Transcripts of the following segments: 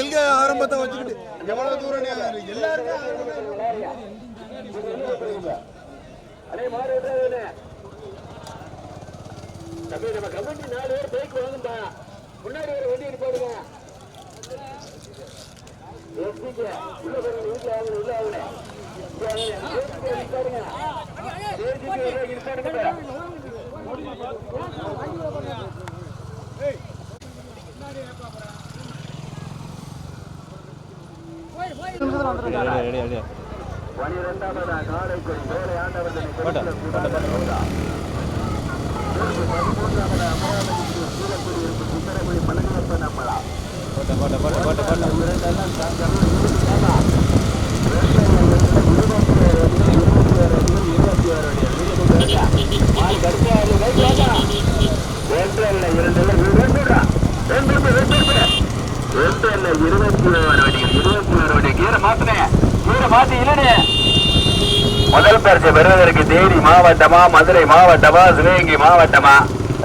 எங்க ஆரம்பத்தை வச்சுக்கிட்டு எவ்வளவு தூரம் எல்லாருமே அதே மாதிரி தம்பி நம்ம கமிட்டி நாலு பேர் பைக் வாங்கும்பா முன்னாடி ஒரு வண்டி எடுப்பாடுங்க எஸ்பிக்கு உள்ள போறவங்க வீட்டுல உள்ள. சேர்த்துக்கு இருக்காருங்க. சேர்த்துக்கு ஒரு ரூபாய்க்கு இருக்காருங்க. பனிரெண்டாவதா காரைக்குடி கோலை ஆண்டவர்தனை இருபத்தி ஓரு அடிகள் இருபத்தி ஓரு அடி கீரை மாத்தினேன் கீரை மாத்தி இல்லனே முதல் பரிசு பெறுவதற்கு தேனி மாவட்டமா மதுரை மாவட்டமா சிவகங்கை மாவட்டமா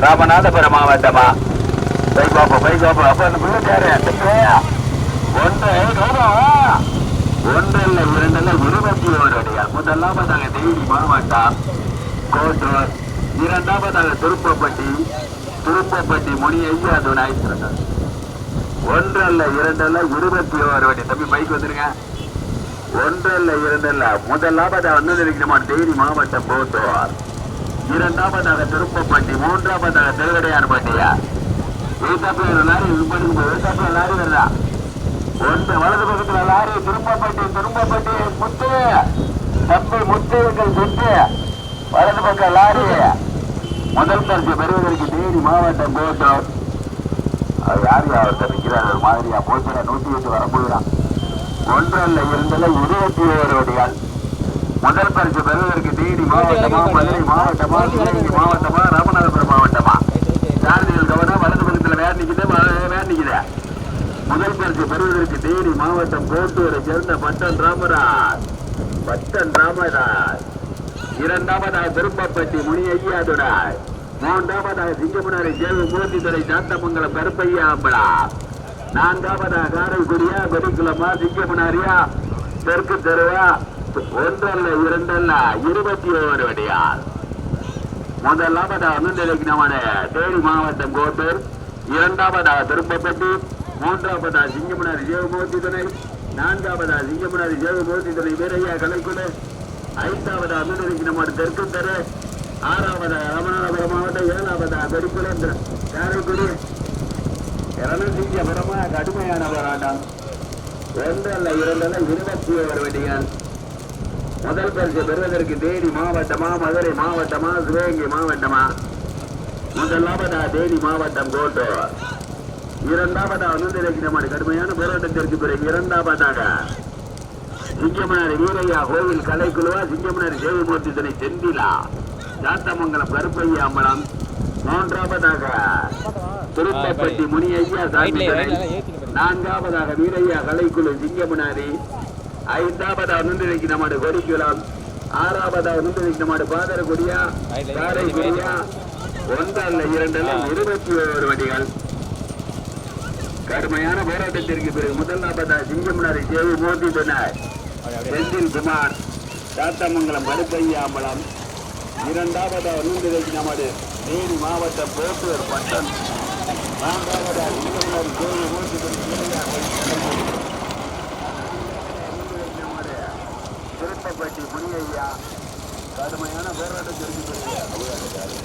ராமநாதபுரம் மாவட்டமா? பைபாப்பு பைபாப்பு அப்ப அந்த பிள்ளை ஒன்று ஒன்றல்ல இரண்டல்ல இருபத்தி ஓரு அடிகள் முதலாவதாக தேனி மாவட்டம் கோட்டூர். இரண்டாவதாக திருப்பப்பட்டி திருப்பப்பட்டி முனி ஐயா துணை. ஒன்றல்ல இரண்டல்ல இருபத்தி ஓரு தம்பி பைக் வந்துருங்க ஒன்றல்ல இரண்டல்ல. முதலாவதாக வந்து நம்ம தேனி மாவட்டம் போட்டோர் இரண்டாவதாக திருப்பப்பட்டி மூன்றாவதாக திருவடையார் பட்டியா. எழுத்தாப்புல ஒரு லாரி இது பண்ணுங்க லாரி வருதா? ஒன்று வலது பக்கத்துல லாரி திருப்பப்பட்டி திருப்பப்பட்டி முத்து. தம்பி முத்துகள் சுற்று வலது பக்கம் லாரி. முதல் பரிசு பெறுவதற்கு தேனி மாவட்டம் போட்டோம் அது யார் யார் தெரிவிக்கிறார் ஒரு மாதிரியா? போச்சுடா நூத்தி எட்டு வரப்போகிறான் ஒன்றல்ல இருந்தது இருபத்தி ஓரு வடிகள் முதல் பரிசு பெறுவதற்கு தேனி மாவட்டமா மதுரை மாவட்டமா சிவகங்கை மாவட்டமா ராமநாதபுரம் மாவட்டமா? சாரதிகள் கவனம் வலது பக்கத்தில் வேற நிக்குது வேற நிக்குது. முதல் பரிசு பெறுவதற்கு தேனி மாவட்டம் கோட்டூரை சேர்ந்த பட்டன் ராமராஜ். பட்டன் ராமராஜ். இரண்டாவதாக திருப்பப்பட்டி முனி ஐயாதுடாய் மூன்றாவதாக சிங்கமுனாரி மூர்த்தி துறை சாத்தமங்கலம் கருப்பையா அம்பலா நான்காவதாக காரைக்குடியா கொடிக்குளமா சிங்கமனாரியா தெற்கு தெருவா ஒன்றல்ல இரண்டல்ல இருபத்தி ஓரு வடியால் முதலாவதாக முன்னிலைக்கு நம்முடைய தேனி மாவட்டம் கோட்டூர் இரண்டாவதாக திருப்பப்பட்டி மூன்றாவதாக சிங்கமனார் ஜெயமூர்த்தி துணை நான்காவதா சிங்கமனார் ஜெயமூர்த்தி துணை வீரையா கலைக்குழு ஐந்தாவதாக முன்னிலைக்கு நம்முடைய தெற்கு தெரு ஆறாவதா ராமநாதபுரம் மாவட்டம் ஏழாவதா பெருக்குளம் காரைக்குடி இருநூத்திபுரமா கடுமையான போராட்டம் ஒன்றல்ல இரண்டல்ல இருபத்தி ஓரு வெட்டியான் முதல் பரிசு பெறுவதற்கு தேனி மாவட்டமா மதுரை மாவட்டமா சிவகங்கை மாவட்டமா முதலாவதா தேனி மாவட்டம் கோட்டோ இரண்டாவதா வந்து நம்முடைய கடுமையான போராட்டத்திற்கு பிறகு இரண்டாவதாக சிங்கமனார் வீரையா கோவில் கலைக்குழுவா சிங்கமனாரி தேவமூர்த்தி துணை செந்திலா சாத்தமங்கலம் கருப்பையா அம்பலம் மூன்றாவதாக திருப்பப்பட்டி முனி ஐயா சாமி நான்காவதாக வீரையா கலைக்குழு சிங்கமனாரி. ஐந்தாவதாக நுண்ணிலைக்கு நம்மாடு கொடிக்குளம். ஆறாவதாக நுண்ணிலைக்கு நம்மாடு பாதரகுடியா காரைக்குடியா. ஒன்றல்ல இரண்டல்ல இருபத்தி ஓரு வண்டிகள். கடுமையான போராட்டத்திற்கு பிறகு முதலாவதாக சிங்கமனாரி சேவை மோதி துணை செந்தில் குமார் சாத்தமங்கலம் கருப்பையாம்பலம். இரண்டாவதாக நுண்ணிலைக்கு நமது நீதி மாவட்ட போட்டூர் பட்டம் நான்காவதாக சிங்கமனாரி சேவை மோதி திருப்பப்பட்டி முனியையா கடுமையான போராட்டத்திற்கு பிறகு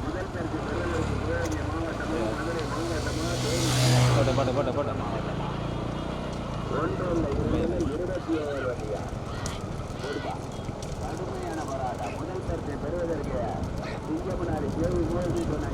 முதல் பரிசு பெறுவதற்கு சிவகங்கை மதுரை மாவட்டமா போட்ட போட்ட போட்ட போட்ட இருபது இருபத்தி ஏழு வண்டியா கடுமையான போராட்டம் முதல் பரிசை பெறுவதற்கு சிங்கமனாரி கேள்வி மோதி சொன்ன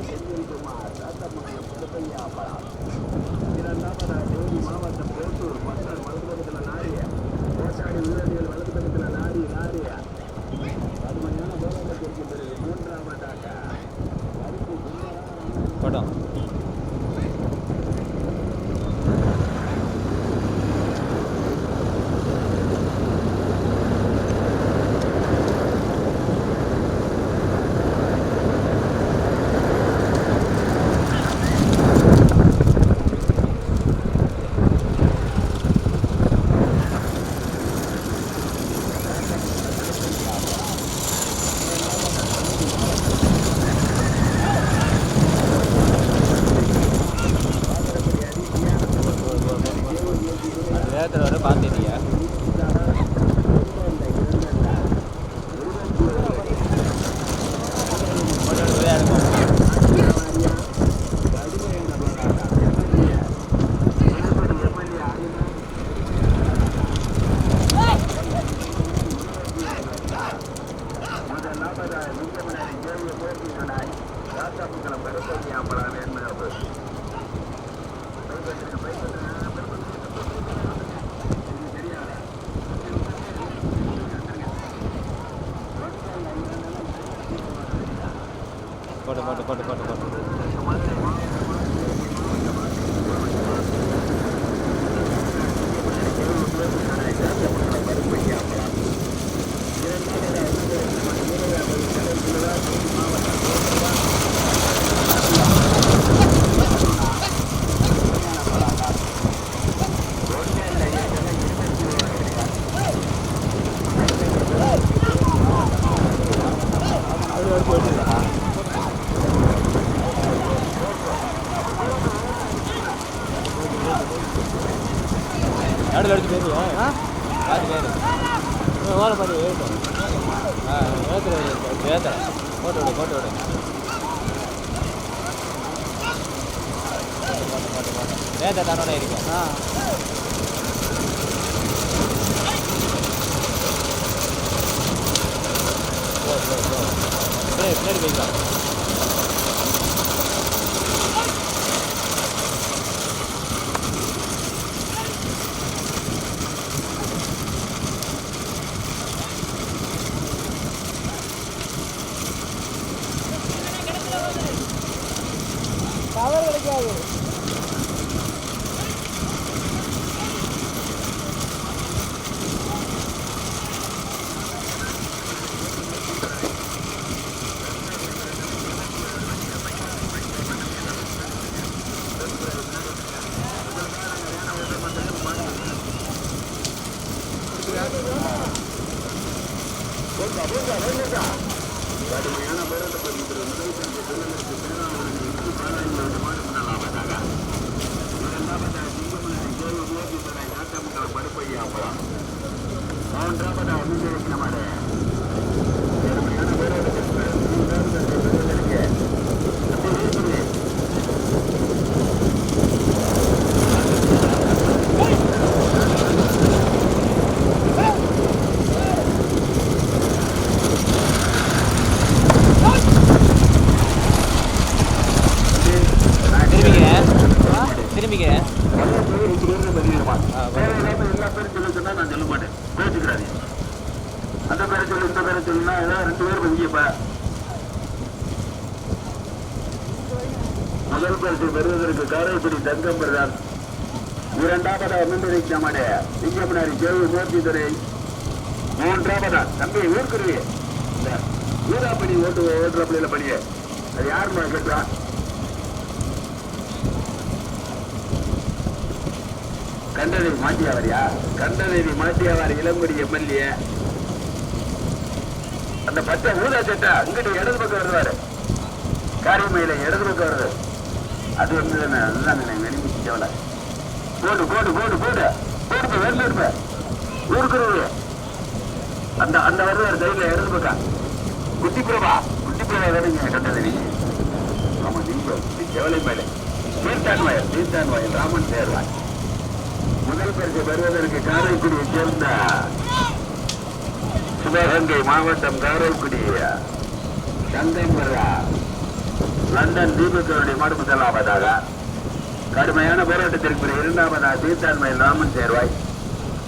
திரும்பிக்கிறேன் திரும்பிக்கிறேன் முதல் பரிசு பெறுவதற்கு காரைக்குடி தங்கம் பிரதான் இரண்டாவதா முன்னணி நம்முடைய சிங்கமனாரி கேள்வி மூர்த்தி துறை மூன்றாவதா? தம்பி ஊர்க்குருவி இந்த ஊராப்பணி ஓட்டு ஓட்டுற பிள்ளையில பணிய. அது யார் கேட்டா கண்டதேவி மாட்டியாவரியா? கண்டதேவி மாட்டியாவார் இளங்குடி எம்எல்ஏ. அந்த பச்சை ஊதா சட்டை இங்கிட்டு இடது பக்கம் வருவாரு காரியமையில இடது பக்கம் வருது. அது வந்து தானே அதுதான் வெளியே கேவல. போடு போடு போடு போடு. போடு வெளில இருப்ப. ஊருக்குறவு அந்த அந்த வருவார் தைரியம் இடது பக்கம் குட்டி பிரபா குட்டி பிரபா வேணுங்க கண்டதேவி ஆமா நீங்க கேவலை மேலே. தீர்த்தான் வயல் தீர்த்தான் வயல் ராமன் சேர்வாய் முதல் பரிசு பெறுவதற்கு காரைக்குடியை சேர்ந்த சிவகங்கை மாவட்டம் காரைக்குடி தந்தை வர்றா லண்டன் தீபக்கருடைய மாடு முதலாவதாக. கடுமையான போராட்டத்திற்கு பிறகு இரண்டாவதாக தீர்த்தாண்மையில் ராமன் சேர்வாய்.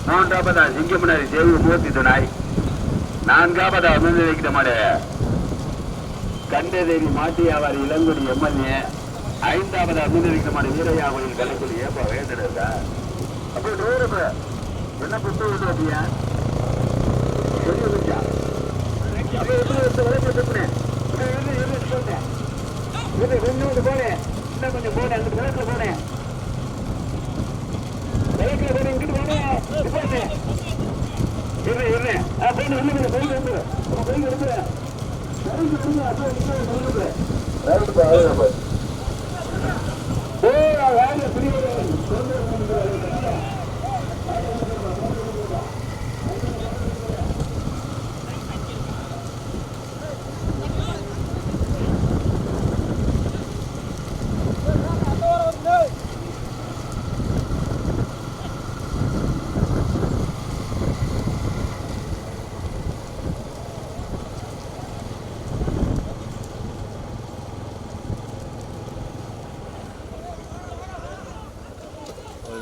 மூன்றாவதாக சிங்கமனரி தேவி மூர்த்தி துணாய் நான்காவதாக முன்னிலைக்கிற மாடு கண்டதேவி மாட்டியாவார் இளங்குடி எம்எல்ஏ. ஐந்தாவது அபிநரிக்கமான வீரையா கோயில் கலைக்குடி ஏப்பா வேண்டுறதா அப்போ நூறு என்ன புத்தகம் விட்டு வந்தியா வச்சா அப்ப எப்படி எடுத்து விளக்கு சொன்னேன் இது கொஞ்சோண்டு போனேன் இன்னும் கொஞ்சம் போனேன் அந்த விளக்குல போனேன் விளக்குல போனேன் இங்கிட்டு போனேன் போனேன் இரு இரு. ஆ போய் வந்து போய் வந்து போய்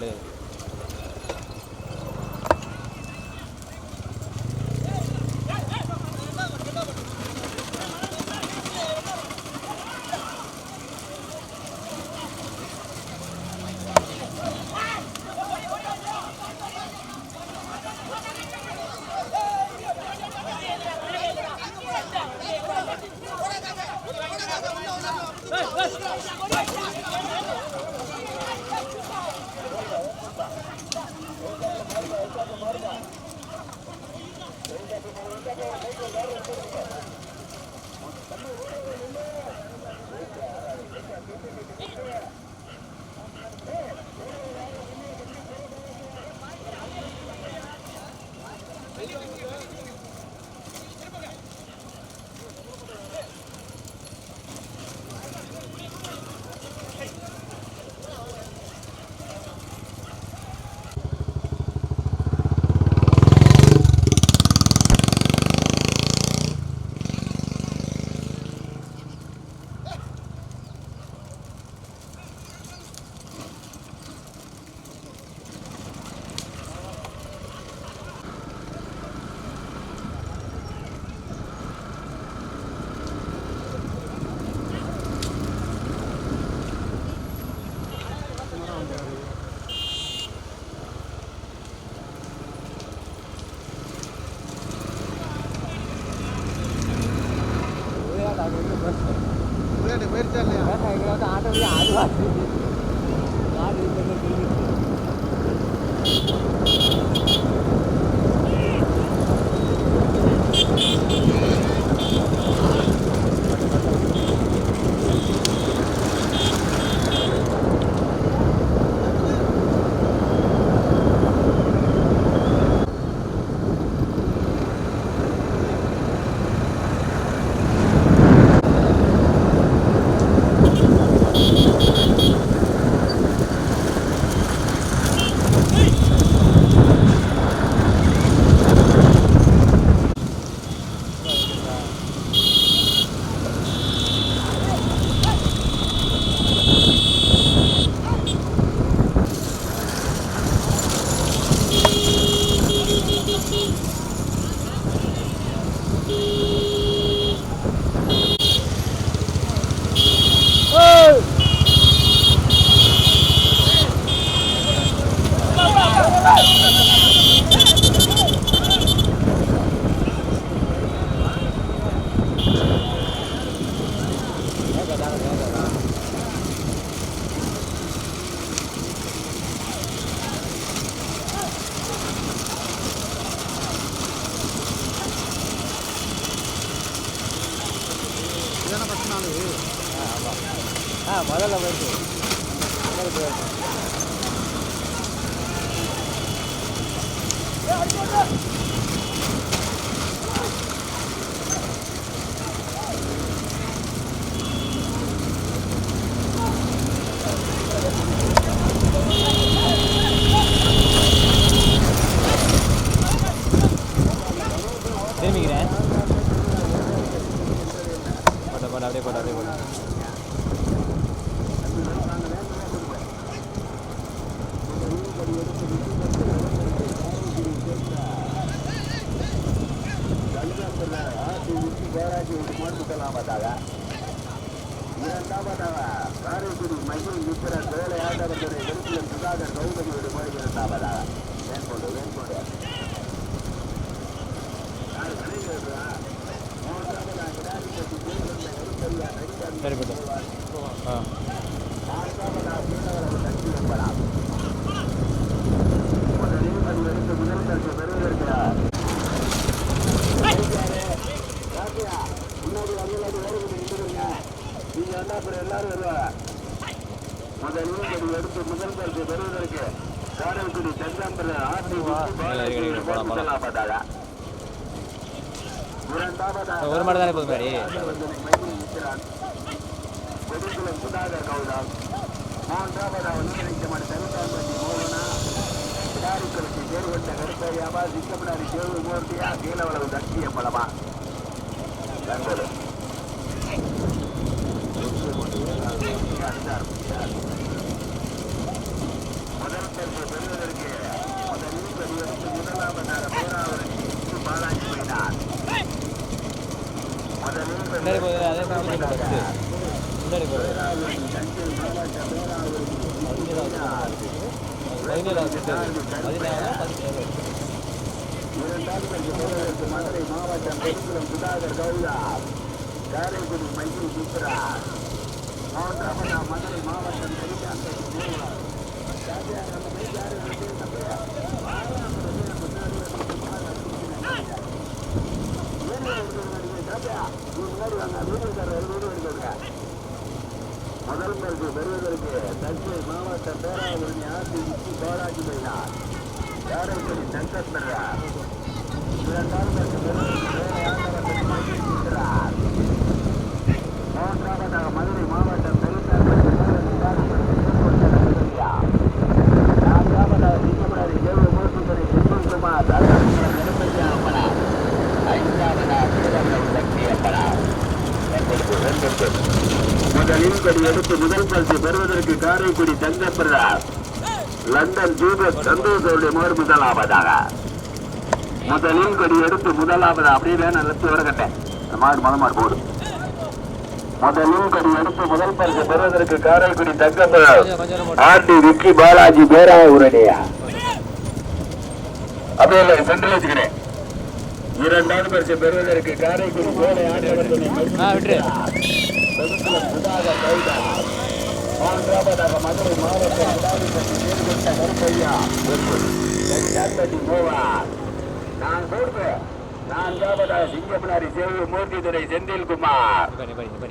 累。了 ஆ முதல்ல போயிட்டு முதல்ல போயிட்டு திரும்பிக்கிறேன் போட்ட போட்ட அப்படியே போட்ட அப்படியே போட்ட தங்கம்பரம் ஆர்டி விக்கி பேராஜி மாடு முதலாவதாக இரண்டாவதாக காரைக்குடி மகிழ் மித்திர வேலை ஆண்டவர்களுடைய வெறுப்பில் சுதாகர் கௌதமியோடு போய் இரண்டாவதாக வேண்கொண்டு வேண்கொண்டு யாரு கலைஞர்களா? மூன்றாவதாக கிடாரிப்பட்டி தேவந்த வெறுப்பையா நடிகர் சரிப்பட்டு ஆ நான்காவதாக மீனவரது சக்தி என்பதாம். முதலில் அது எடுத்து முதல் பரிசு பெறுவதற்கு ராஜியா, முன்னாடி வந்தவங்க ஓடுறது நின்றுடுங்க. வந்தா எல்லாரும் வருவாங்க. முதலில் அது எடுத்து முதல் பரிசு பெறுவதற்கு காரைக்குடி செங்கம்பரம் ஆர்டி இரண்டாவதாக ஒரு மாடு தானே மைதில் நிற்கிறான் வெடிக்குளம் சுதாகர் கௌதம் மூன்றாவதாக ஒன்றிணைக்கப்பட்ட தருத்தாம்பட்டி மோகனா. கிடாரிக்குளத்தை தேர்வட்ட கருப்பையாவா சிக்கமனாரி தேர்வு மூர்த்தியா கீழவளவு சக்திய பலமா? தங்கது முதல் பரிசு பெறுவதற்கு முதலில் பெறுவதற்கு முதலாவதாக பாலாஜி போயினார் முதலில் முன்னாடி போகுது அதே மதுரை மாவட்டம் பெருங்குளம் சுதாகர் கவுதா காரைக்குடி மைசூர் சுத்ரா மதுரை மாவட்டம் முதல் பரிசு பெறுவதற்கு தஞ்சை மாவட்டம் பேராவூரணி ஆர்டி விக்கி பாலாஜி மயிலார் காரைக்குடி சங்கர் பெறார் இரண்டாவது பரிசு பெறுவதற்கு மூன்றாவதாக மதுரை மாவட்டம் பெருந்தாக்குடி நான்காவதாக சிங்கமனாரி தேவ மூர்த்திதுறை செல்வகுமார் தர்மபுரம் கருப்பையா அம்மனார் ஐந்தாவதாக திருவண்ணம் சக்தி அம்மனார் முதலில் கொடி எடுத்து முதல் பரிசு பெறுவதற்கு காரைக்குடி தங்கப்பிரதாஸ் லண்டன் ஜூபத் சந்தோஷோடைய மோர் முதலாவதாக. முதலில் கொடி எடுத்து முதலாவது அப்படியே லட்சம் வரக்கட்டேன் இந்த மாடு மத மாடு போடு. முதலில் கொடி எடுத்து முதல் பரிசு பெறுவதற்கு காரைக்குடி கொஞ்சம் போட்டு ஆர்டி விக்கி பாலாஜி பேரா உரணியா அப்படியே இல்லை சென்ட்ரல் வச்சுக்கிறேன். இரண்டாவது பரிசு பெறுவதற்கு காரைக்குடி கோலை ஆண்டவர்களுடைய ஆ விட்டுரு பெருங்குளம் சுதாகர் கைதா. மூன்றாவதாக மதுரை மாவட்டம் விடாதிபதி தேர்கொண்ட கருப்பையா கரியாப்பட்டி மூவார் நான் சொல்றேன் நான்காவதாக சிங்கமனாரி சேவு மூர்த்திதுரை செந்தில்குமார்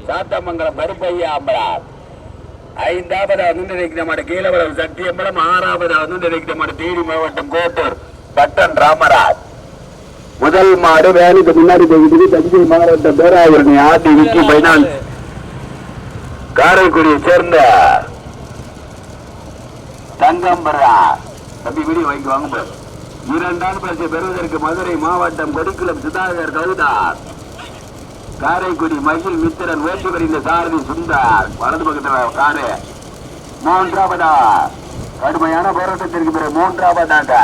சாத்தமங்கலம் கருப்பையா அம்பலார் ஐந்தாவதாக வந்து நிற்கிற கீழவளம் சத்தியம்பலம் ஆறாவதாக வந்து நிற்கிற தேனி மாவட்டம் கோட்டூர் பட்டன் ராமராஜ் முதல் மாடு வேலைக்கு முன்னாடி போயிட்டு தஞ்சை மாவட்டம் பேராவரணி ஆர்டி விக்கி பைனான்ஸ் காரைக்குடியை சேர்ந்த தங்கம்பரா தம்பி வீடியோ வாங்கி வாங்க இரண்டாம் பரிசு பெறுவதற்கு மதுரை மாவட்டம் கொடிக்குளம் சுதாகர் கவுதார் காரைக்குடி மகிழ் மித்திரன் ஓட்டுவரிந்த சாரதி சுந்தார். வலது பக்கத்தில் காரு. மூன்றாவதா? கடுமையான போராட்டத்திற்கு பிறகு மூன்றாவதாக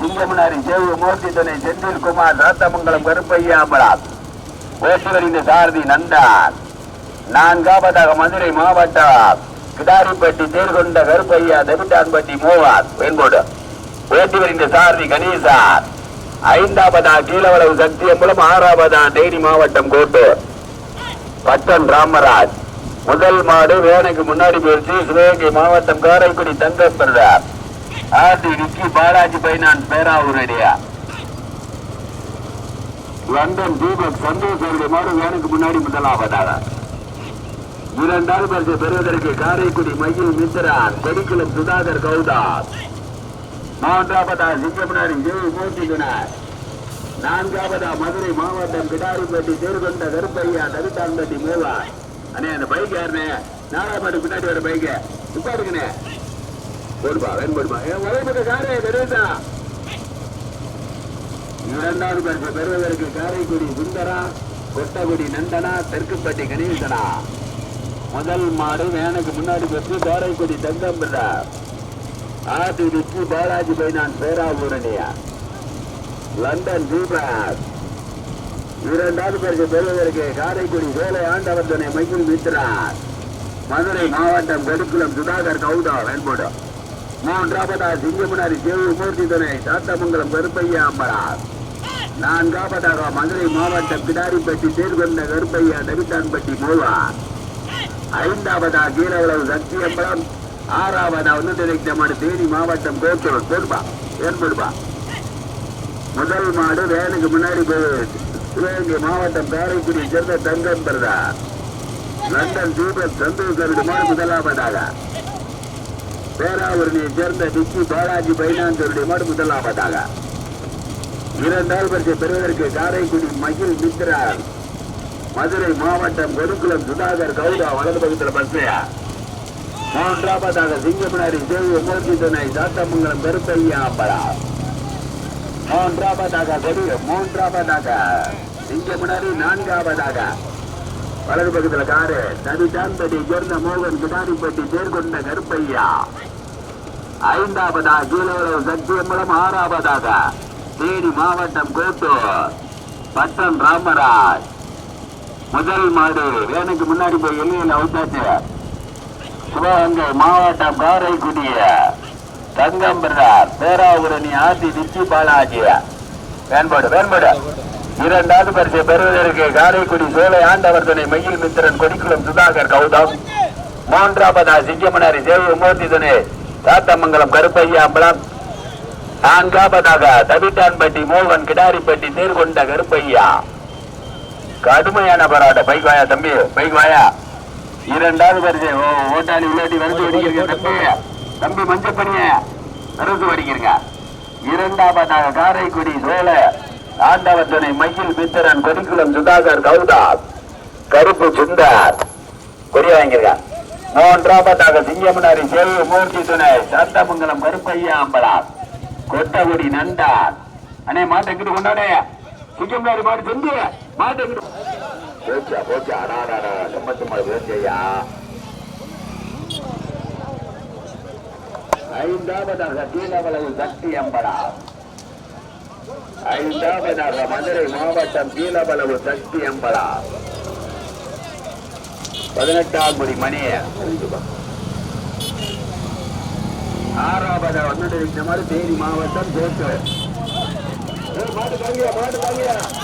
சிங்கமனாரி சேவு மூர்த்தி துணை செந்தில்குமார் ராத்தமங்கலம் கருப்பையா அம்பலம். ஓட்டுவரிந்த சாரதி நந்தான். நான்காவதாக மதுரை மாவட்ட கிடாரிப்பட்டி தேர்கொண்ட கருப்பையா தபிட்டான்பட்டி மூவார் வெண்கோடு ஓட்டி வருகின்ற சாரதி கணேசார் ஐந்தாவதா கீழவளவு சக்தியம்பலம் ஆறாவதா தேனி மாவட்டம் கோட்டூர். பட்டன் ராமராஜ். முதல் மாடு வேனுக்கு முன்னாடி போயிடுச்சு சிவகங்கை மாவட்டம் காரைக்குடி தங்கப்பிரதார் ஆர்டி விக்கி பாலாஜி பைனான்ஸ் பேராவூரடியா. லண்டன் தீபக் சந்தோஷ் அவருடைய மாடு வேனுக்கு முன்னாடி முதலாவதாக. இரண்டாவது பரிசு பெறுவதற்கு காரைக்குடி மகிழ் மித்ரான் கொடிக்குளம் சுதாகர் கவுதாஸ் மூன்றாவதா சிங்கப்பனாரி ஜெய் மூர்த்தி நான்காவதா மதுரை மாவட்டம் கிடாரிப்பட்டி தேர்கொண்ட கருப்பையா தவித்தான்பட்டி மேவா அண்ணே அந்த பைக் யாருனே நாலாவது பின்னாடி வர பைக்க இப்ப இருக்குண்ணே போடுப்பா வேணும் போடுப்பா. என் உழைப்பட்ட காரே பெருசா இரண்டாவது பரிசு பெறுவதற்கு காரைக்குடி சுந்தரா கொட்டகுடி நந்தனா தெற்குப்பட்டி கணேசனா. முதல் மாடு வேனுக்கு முன்னாடி பெற்று காரைக்குடி தங்கம்பிள்ளா ஆதி விக்கி பாலாஜி பைனான் பேராவூரணியா. லண்டன் தீபக் இரண்டாவது பேருக்கு பெறுவதற்கு காரைக்குடி வேலை ஆண்டவர்தனை மையில் மைக்கில் மதுரை மாவட்டம் கடுக்குளம் சுதாகர் கவுதா வெண்போடு. மூன்றாவதா சிங்கமனாரி தேவு மூர்த்தி துணை சாத்தமங்கலம் கருப்பையா அம்பரார் நான்காவதாக மதுரை மாவட்டம் கிடாரிப்பட்டி தேர்கொண்ட கருப்பையா நபித்தான்பட்டி மூவார். ஐந்தாவதா கீரவளவு சக்தியம்பலம் ஆறாவதா வந்து நினைக்கிறமான தேனி மாவட்டம் கோத்தூர் பொறுப்பா ஏற்படுப்பா முதல் மாடு வேனுக்கு முன்னாடி சிவகங்கை மாவட்டம் காரைக்குடி சேர்ந்த தங்கம் பிரதா. லண்டன் தீபக் சந்தோஷ் மாடு முதலாவதாக. பேராவூரணியை சேர்ந்த டிக்கி பாலாஜி பைனாந்தருடைய மாடு முதலாவதாக. இரண்டாவது பரிசை பெறுவதற்கு காரைக்குடி மகிழ் மித்ரா மதுரை மாவட்டம் பெருங்குளம் சுதாகர் கவுடா வலது பக்கத்தில் பஸ்லையா மூன்றாவதாக சிங்கமனாரி தேவி மூர்த்தி துணை சாத்தமங்கலம் பெருப்பையா அம்பலா மூன்றாவதாக கொடி மூன்றாவதாக சிங்கமனாரி நான்காவதாக. வலது பக்கத்தில் காரு தனிதான்பட்டி சேர்ந்த மோகன் கிடாரிப்பட்டி தேர்கொண்ட கருப்பையா. ஐந்தாவதா கீழவரவு சத்தியம்பலம் ஆறாவதாக தேனி மாவட்டம் கோட்டூர். பட்டம் ராமராஜ். முதல் மாடு. வேனுக்கு முன்னாடி போய் எல்லையில் அவுத்தாச்சு. சிவகங்கை மாவட்டம் காரைக்குடிய. தங்கம் பிரதார் பேராவூரணி ஆதி திச்சி பாலாஜி. வேண்பாடு வேண்பாடு இரண்டாவது பரிசை பெறுவதற்கு காரைக்குடி சோலை ஆண்டவர் துணை மயில் மித்திரன் கொடிக்குளம் சுதாகர் கௌதம். மூன்றாவதா சிங்கமனாரி சேவை மூர்த்தி துணை சாத்தமங்கலம் கருப்பையா அம்பலம். நான்காவதாக தவிட்டான்பட்டி மோகன் கிடாரிப்பட்டி தேர்கொண்ட கருப்பையா. கடுமையான போராட்டம். பைக் வாயா தம்பி. பைக் வாயா. இரண்டாவது ஓ, ஓட்டாளி உள்ளாட்டி வருது வடிக்கிறீங்க தம்பி. தம்பி மஞ்சப்பணிய வருது வடிக்கிறீங்க. இரண்டாவதாக காரைக்குடி சோழ. ஆண்டவர் துணை மயில் மித்திரன் கொடிக்குளம் சுதாகர் கௌதா கருப்பு சுந்தர். கொடி வாங்கிருக்க மூன்றாவதாக சிங்கமனாரி சேவை மூர்த்தி துணை. சாத்தமங்கலம் கருப்பையா அம்பலார். கொட்டகுடி நண்டார். அண்ணே மாட்டை கொண்டாடே. சிங்கமனாரி மாடு செஞ்சு போச்சா போச்சா அடாடா கம்பத்து மாடு போச்சையா ஐந்தாவதாக தீனவளவு சக்தி அம்பலா ஐந்தாவதாக மதுரை மாவட்டம் தீனவளவு சக்தி அம்பலா பதினெட்டாம் மணி மணிய ஆறாவதாக வந்துட்டு இந்த மாதிரி தேனி மாவட்டம் தோற்று மாட்டு தாங்கியா மாட்டு தாங்கியா மாட்டு தாங்கியா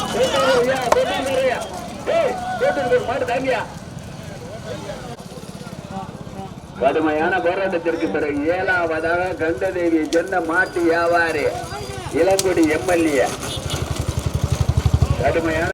கடுமையான போராட்டத்திற்கு பிறகு ஏழாவதாக கந்ததேவியை சொன்ன மாட்டு வியாபாரி இளங்குடி எம்எல்ஏ. கடுமையான